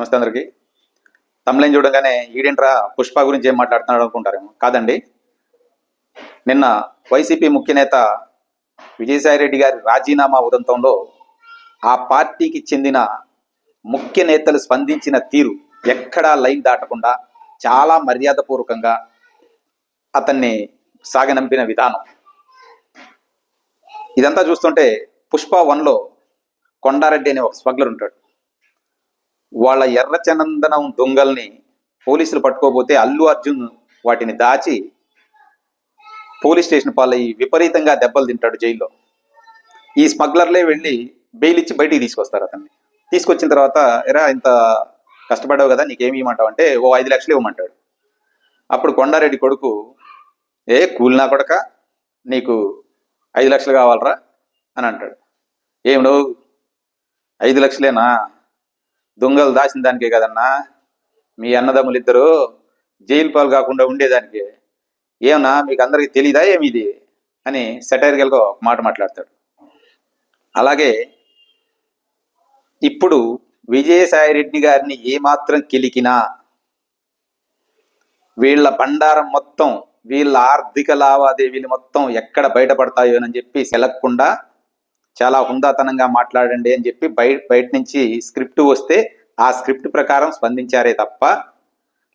నమస్తే అందరికీ. తమిళం చూడగానే ఈడేంట్రా పుష్ప గురించి ఏం మాట్లాడుతున్నాడు అనుకుంటారేమో. కాదండి. నిన్న వైసీపీ ముఖ్య నేత విజయసాయిరెడ్డి గారి రాజీనామా ఉదంతంలో ఆ పార్టీకి చెందిన ముఖ్య నేతలు స్పందించిన తీరు ఎక్కడా లైన్ దాటకుండా చాలా మర్యాదపూర్వకంగా అతన్ని సాగనంపిన విధానం. ఇదంతా చూస్తుంటే పుష్ప వన్లో కొండారెడ్డి అనే ఒక స్మగ్లర్ ఉంటాడు. వాళ్ళ ఎర్రచనందనం దొంగల్ని పోలీసులు పట్టుకోపోతే అల్లు అర్జున్ వాటిని దాచి పోలీస్ స్టేషన్ పాలయ్యి విపరీతంగా దెబ్బలు తింటాడు జైల్లో. ఈ స్మగ్లర్లే వెళ్ళి బెయిల్ ఇచ్చి బయటికి తీసుకొస్తారు అతన్ని. తీసుకొచ్చిన తర్వాత ఎరా ఇంత కష్టపడ్డావు కదా నీకేమి ఇవ్వమంటావు? అంటే ఓ ఐదు లక్షలు ఇవ్వమంటాడు. అప్పుడు కొండారెడ్డి కొడుకు ఏ కూలినా కొడక నీకు ఐదు లక్షలు కావాలరా? అని అంటాడు. ఏం నువ్వు? ఐదు లక్షలేనా? దొంగలు దాచిన దానికే కదన్నా. మీ అన్నదమ్ములు ఇద్దరు జైలు పాలు కాకుండా ఉండేదానికి. ఏమన్నా మీకు అందరికీ తెలియదా ఏమి ఇది అని సెటైర్గల్గా ఒక మాట మాట్లాడతాడు. అలాగే ఇప్పుడు విజయసాయి రెడ్డి గారిని ఏమాత్రం కిలికినా వీళ్ళ బండారం మొత్తం వీళ్ళ ఆర్థిక లావాదేవీలు మొత్తం ఎక్కడ బయటపడతాయో అని చెప్పి సెలక్కుండా చాలా హుందాతనంగా మాట్లాడండి అని చెప్పి బయట బయట నుంచి స్క్రిప్ట్ వస్తే ఆ స్క్రిప్ట్ ప్రకారం స్పందించారే తప్ప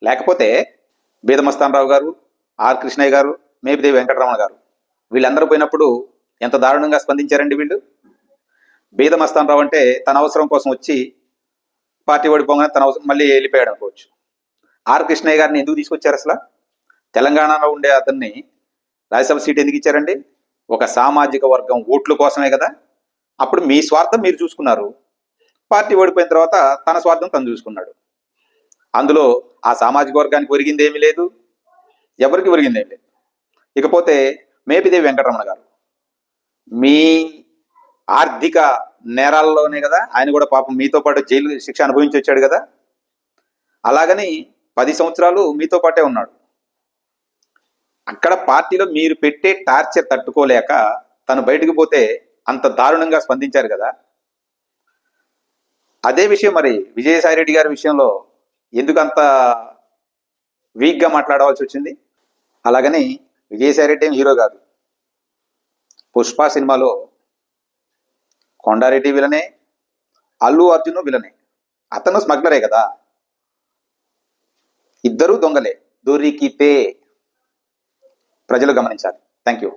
లేకపోతే బీదమస్తానరావు గారు ఆర్ కృష్ణయ్య గారు మేపిదేవి వెంకటరమణ గారు వీళ్ళందరూ పోయినప్పుడు ఎంత దారుణంగా స్పందించారండి వీళ్ళు? బీదమస్తానరావు అంటే తన అవసరం కోసం వచ్చి పార్టీ ఓడిపోగానే తన అవసరం మళ్ళీ వెళ్ళిపోయాడు అనుకోవచ్చు. ఆర్ కృష్ణయ్య గారిని ఎందుకు తీసుకొచ్చారు అసలు? తెలంగాణలో ఉండే అతన్ని రాజ్యసభ సీట్ ఎందుకు ఇచ్చారండి? ఒక సామాజిక వర్గం ఓట్ల కోసమే కదా. అప్పుడు మీ స్వార్థం మీరు చూసుకున్నారు. పార్టీ ఓడిపోయిన తర్వాత తన స్వార్థం తను చూసుకున్నాడు. అందులో ఆ సామాజిక వర్గానికి ఒరిగింది ఏమీ లేదు. ఎవరికి ఒరిగింది ఏమీ లేదు. ఇకపోతే మేపిదేవి వెంకటరమణ గారు. మీ ఆర్థిక నేరాల్లోనే కదా ఆయన కూడా పాపం మీతో పాటు జైలు శిక్ష అనుభవించి వచ్చాడు కదా. అలాగని పది సంవత్సరాలు మీతో పాటే ఉన్నాడు. అక్కడ పార్టీలో మీరు పెట్టే టార్చర్ తట్టుకోలేక తను బయటకు పోతే అంత దారుణంగా స్పందించారు కదా. అదే విషయం మరి విజయసాయి రెడ్డి గారి విషయంలో ఎందుకు అంత వీక్గా మాట్లాడవలసి వచ్చింది? అలాగని విజయసాయి రెడ్డి ఏం హీరో కాదు. పుష్ప సినిమాలో కొండారెడ్డి విలనే అల్లు అర్జున్ విలనే. అతను స్మగ్లరే కదా. ఇద్దరూ దొంగలే. దొరికితే ప్రజలు గమనించాలి. Thank you